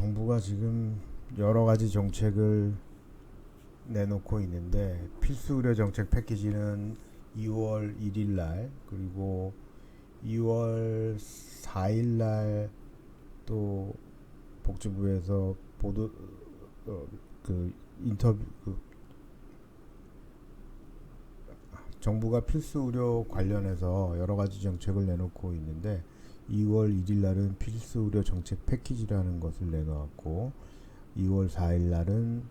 정부가 지금 여러 가지 정책을 내놓고 있는데 필수 의료 정책 패키지는 2월 1일 날 그리고 2월 4일 날 또 복지부에서 보도 어, 그 인터뷰 그 정부가 필수 의료 관련해서 여러 가지 정책을 내놓고 있는데 2월 1일 날은 필수 의료 정책 패키지라는 것을 내놓았고 2월 4일 날은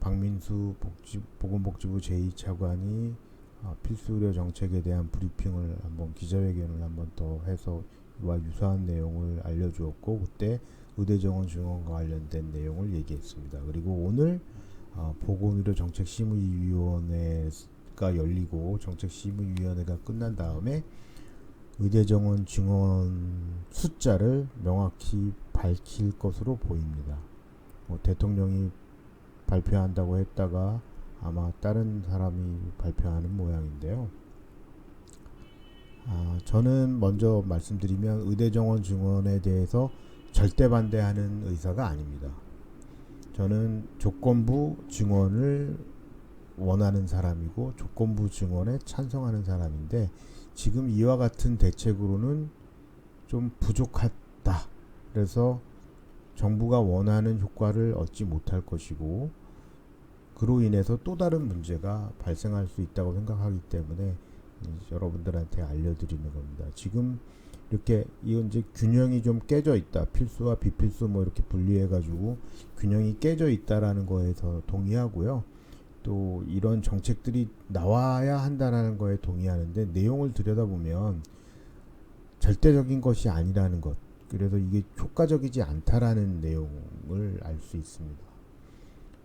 박민수 복지, 보건복지부 제2차관이 어, 필수 의료 정책에 대한 브리핑을 한번 기자회견을 한번 더 해서 이와 유사한 내용을 알려주었고 그때 의대정원 증원과 관련된 내용을 얘기했습니다. 그리고 오늘 어, 보건의료 정책심의위원회가 열리고 정책심의위원회가 끝난 다음에 의대 정원 증원 숫자를 명확히 밝힐 것으로 보입니다. 뭐 대통령이 발표한다고 했다가 아마 다른 사람이 발표하는 모양인데요. 아, 저는 먼저 말씀드리면 의대 정원 증원에 대해서 절대 반대하는 의사가 아닙니다. 저는 조건부 증원을 원하는 사람이고 조건부 증원에 찬성하는 사람인데 지금 이와 같은 대책으로는 좀 부족하다. 그래서 정부가 원하는 효과를 얻지 못할 것이고 그로 인해서 또 다른 문제가 발생할 수 있다고 생각하기 때문에 여러분들한테 알려드리는 겁니다. 지금 이렇게 이건 이제 균형이 좀 깨져 있다. 필수와 비필수 뭐 이렇게 분리해 가지고 균형이 깨져 있다라는 거에서 동의하고요. 또 이런 정책들이 나와야 한다라는 거에 동의하는데 내용을 들여다보면 절대적인 것이 아니라는 것. 그래서 이게 효과적이지 않다라는 내용을 알 수 있습니다.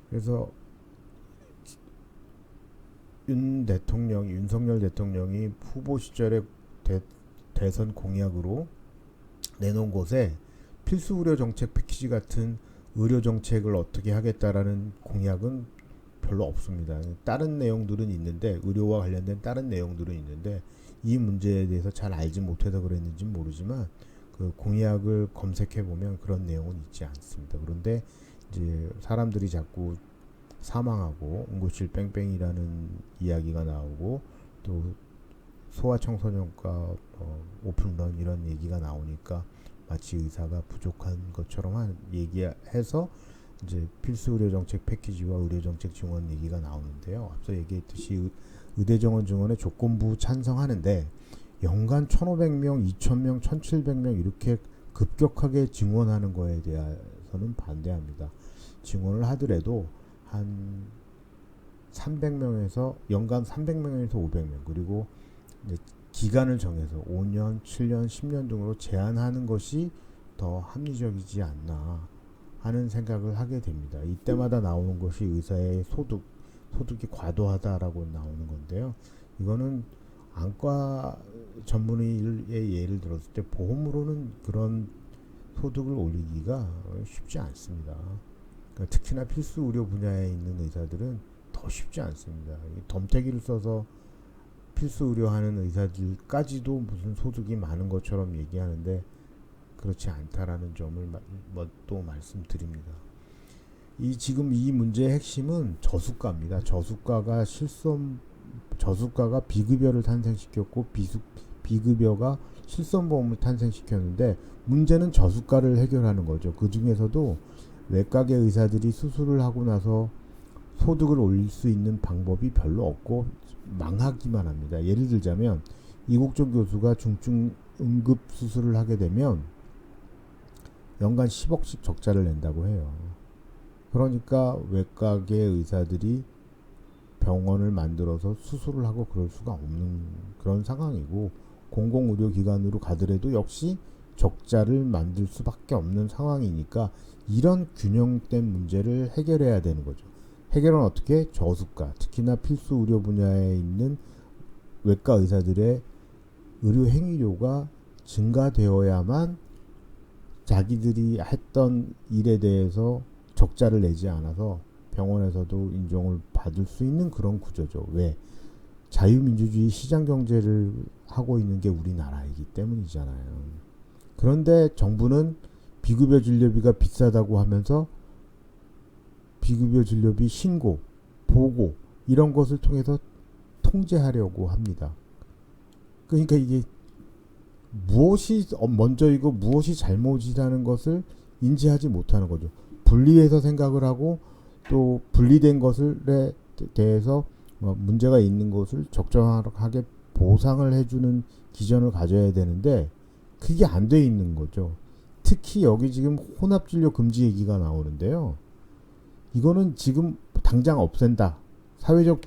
그래서 윤 대통령, 윤석열 대통령이 후보 시절에 대, 대선 공약으로 내놓은 곳에 필수 의료 정책 패키지 같은 의료 정책을 어떻게 하겠다라는 공약은 별로 없습니다. 다른 내용들은 있는데 의료와 관련된 다른 내용들은 있는데 이 문제에 대해서 잘 알지 못해서 그랬는지 모르지만 그 공약을 검색해 보면 그런 내용은 있지 않습니다. 그런데 이제 사람들이 자꾸 사망하고 응급실 뺑뺑이라는 이야기가 나오고 또 소아청소년과 어, 오픈런 이런 얘기가 나오니까 마치 의사가 부족한 것처럼 한 얘기해서 이제 필수 의료 정책 패키지와 의료 정책 증원 얘기가 나오는데요. 앞서 얘기했듯이 의대 정원 증원에 조건부 찬성하는데 연간 1,500명, 2,000명, 1,700명 이렇게 급격하게 증원하는 거에 대해서는 반대합니다. 증원을 하더라도 한 300명에서 연간 300명에서 500명 그리고 기간을 정해서 5년, 7년, 10년 등으로 제한하는 것이 더 합리적이지 않나 하는 생각을 하게 됩니다. 이때마다 나오는 것이 의사의 소득, 소득이 과도하다라고 나오는 건데요. 이거는 안과 전문의의 예를 들었을 때 보험으로는 그런 소득을 올리기가 쉽지 않습니다. 그러니까 특히나 필수 의료 분야에 있는 의사들은 더 쉽지 않습니다. 덤태기를 써서 필수 의료하는 의사들까지도 무슨 소득이 많은 것처럼 얘기하는데 그렇지 않다라는 점을 뭐또 말씀드립니다. 이 지금 이 문제의 핵심은 저수가입니다. 저수가가 실손 저수가가 비급여를 탄생시켰고 비수, 비급여가 실손보험을 탄생시켰는데 문제는 저수가를 해결하는 거죠. 그 중에서도 외과계 의사들이 수술을 하고 나서 소득을 올릴 수 있는 방법이 별로 없고 망하기만 합니다. 예를 들자면 이국종 교수가 중증 응급 수술을 하게 되면 연간 10억씩 적자를 낸다고 해요. 그러니까 외과계 의사들이 병원을 만들어서 수술을 하고 그럴 수가 없는 그런 상황이고 공공의료기관으로 가더라도 역시 적자를 만들 수밖에 없는 상황이니까 이런 균형된 문제를 해결해야 되는 거죠. 해결은 어떻게? 저수가, 특히나 필수 의료 분야에 있는 외과 의사들의 의료 행위료가 증가되어야만 자기들이 했던 일에 대해서 적자를 내지 않아서 병원에서도 인정을 받을 수 있는 그런 구조죠. 왜? 자유민주주의 시장 경제를 하고 있는 게 우리나라이기 때문이잖아요. 그런데 정부는 비급여 진료비가 비싸다고 하면서 비급여 진료비 신고, 보고 이런 것을 통해서 통제하려고 합니다. 그러니까 이게 무엇이 먼저이고 무엇이 잘못이라는 것을 인지하지 못하는 거죠. 분리해서 생각을 하고 또 분리된 것을에 대해서 뭐 문제가 있는 것을 적정하게 보상을 해주는 기전을 가져야 되는데 그게 안 돼 있는 거죠. 특히 여기 지금 혼합 진료 금지 얘기가 나오는데요. 이거는 지금 당장 없앤다. 사회적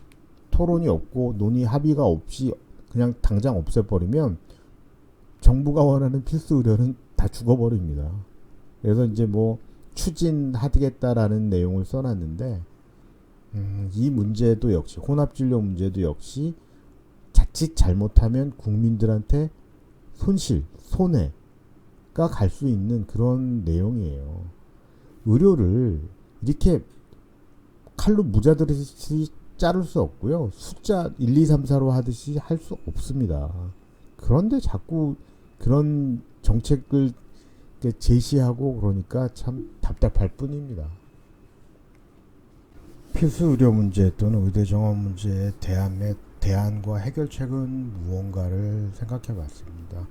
토론이 없고 논의 합의가 없이 그냥 당장 없애버리면 정부가 원하는 필수 의료는 다 죽어버립니다. 그래서 이제 뭐 추진하겠다라는 내용을 써놨는데 음, 이 문제도 역시 혼합진료 문제도 역시 자칫 잘못하면 국민들한테 손실, 손해가 갈 수 있는 그런 내용이에요. 의료를 이렇게 칼로 무자들이 자를 수 없고요. 숫자 1, 2, 3, 4로 하듯이 할 수 없습니다. 그런데 자꾸 그런 정책을 제시하고 그러니까 참 답답할 뿐입니다. 필수 의료 문제 또는 의대 정원 문제에 대한 대안과 해결책은 무언가를 생각해 봤습니다.